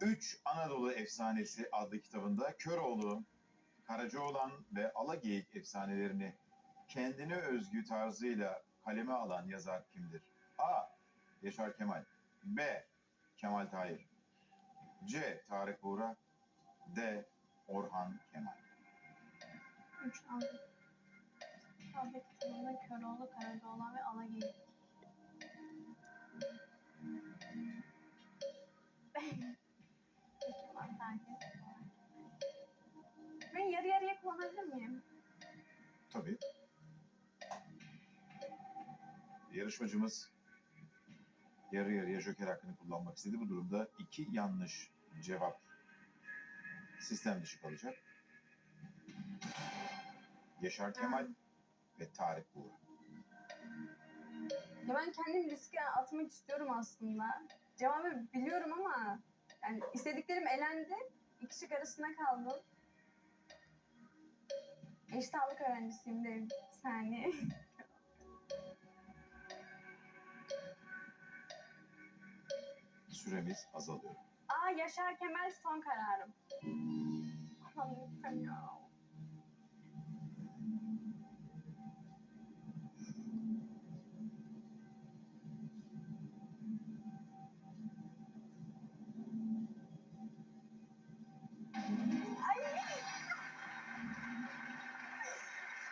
Üç Anadolu Efsanesi adlı kitabında Köroğlu, Karacaoğlan ve Alageyik efsanelerini kendine özgü tarzıyla kaleme alan yazar kimdir? A. Yaşar Kemal B. Kemal Tahir C. Tarık Buğra D. Orhan Kemal Üç aldık. Aldık kitabında Köroğlu, Karacaoğlan ve Alageyik. Yarıya kullanabilir miyim? Tabii. Yarışmacımız yarı yarıya joker hakkını kullanmak istedi. Bu durumda iki yanlış cevap sistem dışı kalacak. Yaşar Kemal ve Tarık Buğra. Ya ben kendim riske atmak istiyorum aslında. Cevabı biliyorum ama yani istediklerim elendi. İki şık arasında kaldım. Eşit ağırlık öğrencisiyim de bir saniye. Süremiz azalıyor. Aa Yaşar Kemal son kararım.